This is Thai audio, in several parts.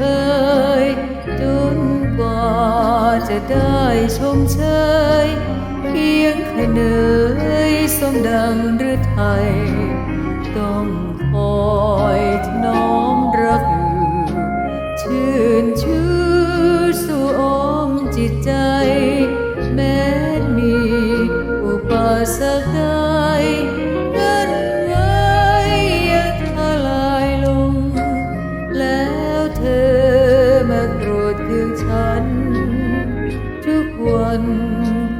เอ่ยจนกว่าจะได้ชมเชยเคียงขนเนยสมดังหรือไทย น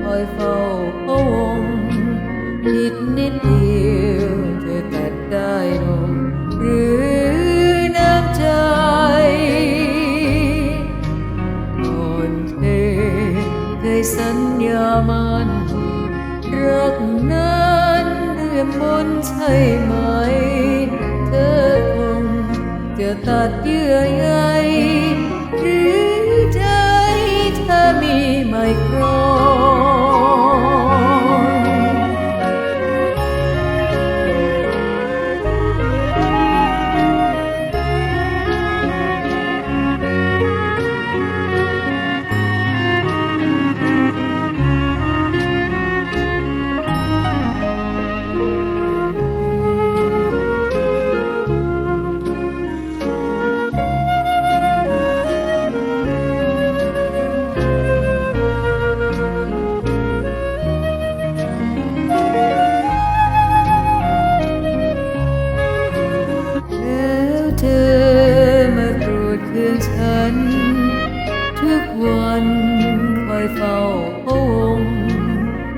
คอยเฝ้าพะวงผิดนิดเดียวเธอตัดได้ลงหรือน้ำใจก่อนเธอเคยสัญญามันรักนั้นเรื่อมมนใช่ไหม เธอคงจะตัดเยื่อใย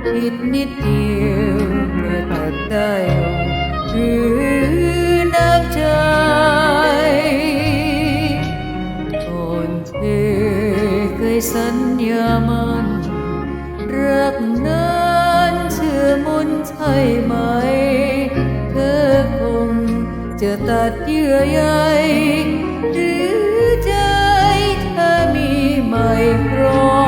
ผิดนิดเดียวเม่อตัดได้หรือน้ำใจก่อนเธอเคยสัญญามันรักนั้นเชื่อมุนใช่ไหม เธอคงจะตัดเยื่อใยหรือใจเธอมีไม่พร้อม